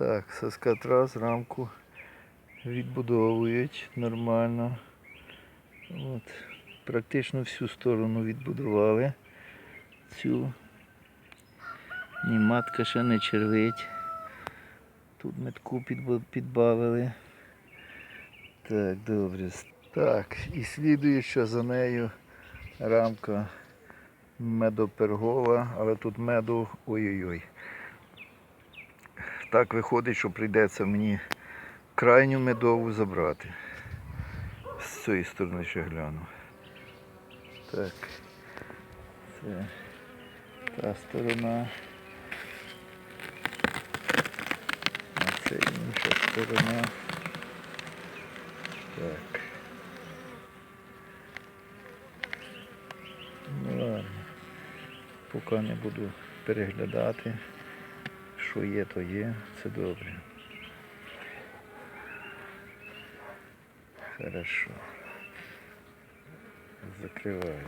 Так, соскотрас рамку відбудовують нормально. От. Практично всю сторону відбудували. Цю. Ні, матка ще не червить. Тут метку підбавили. Так, добре. Так, і слідуюча за нею рамка медопергова, але тут меду ой-ой-ой. Так виходить, що прийдеться мені крайню медову забрати. З цієї сторони ще гляну. Так. Це та сторона. А це інша сторона. Так. Ну ладно. Поки не буду переглядати. Що є, то є. Це добре. Хорошо. Закриваю.